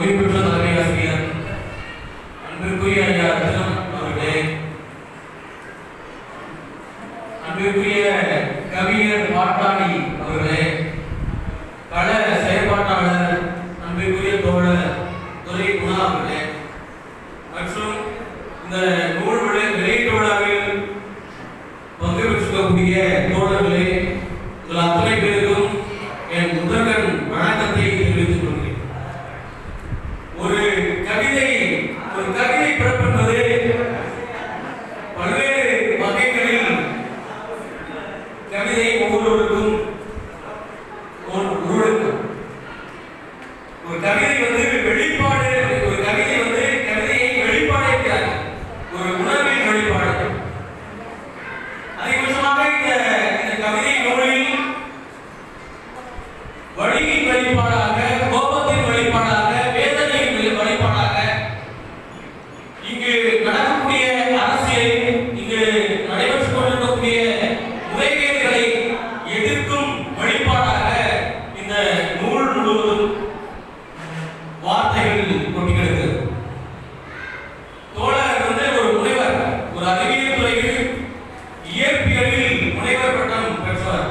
ஓய்வு பெற்ற தலைமை ஆசிரியர் அன்பிற்குரிய ஐயா ரத்னம் அவர்களே. அன்பிற்குரிய கவிஞர் பாட்டாளி அவர்களே கள செயற்பாட்டாளர் அன்பிற்குரிய தோழர் துரை குணா அவர்களே மற்றும் இந்த நூல் விழா வெளியீட்டு விழாவில் பங்கு பெற்றுக்கக்கூடிய தோழர்களே உங்கள் அத்தனை பேருக்கும் ஒவ்வொருவருக்கும் ஒரு கவிதை வந்து வார்த்தைகள் கொண்டு கிடக்கிறது தோழர் வந்து ஒரு முனைவர் ஒரு அறிவியல் துறையில் இயற்பியலில் முனைவர் பட்டம் பெற்றவர்.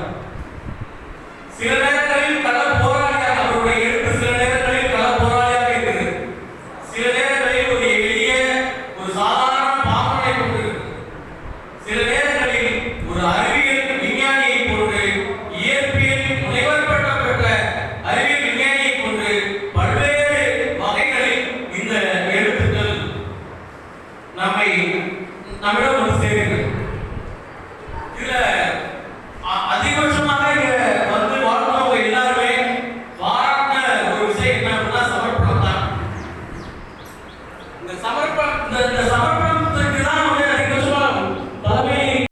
சில நேரங்களில் கள போராளியாக அவருடைய எழுத்து சில நேரங்களில் கள போராளியாக சில நேரம் ஒரு எளிய ஒரு சாதாரண பாவனை கொண்டிருக்கிறது சில நேரங்களில் ஒரு அறிவியல் விஞ்ஞானியை போன்று இயற்பியல் முனைவர் பட்டம் பெற்ற அறிவியல் விஞ்ஞானியை போன்று பல்வேறு வகைகளில் இந்த எழுத்துக்கள் நம்மை நம்மிடம் வந்து சேருங்கள் இதுல அதிகபட்சமாக இங்க வந்து வாழ்ந்தவங்க எல்லாருமே பாராட்டின ஒரு விஷயம் என்ன அப்படின்னா சமர்ப்பணம் தான் இந்த சமர்ப்பணம் இந்த சமர்ப்பணத்துக்கு தான்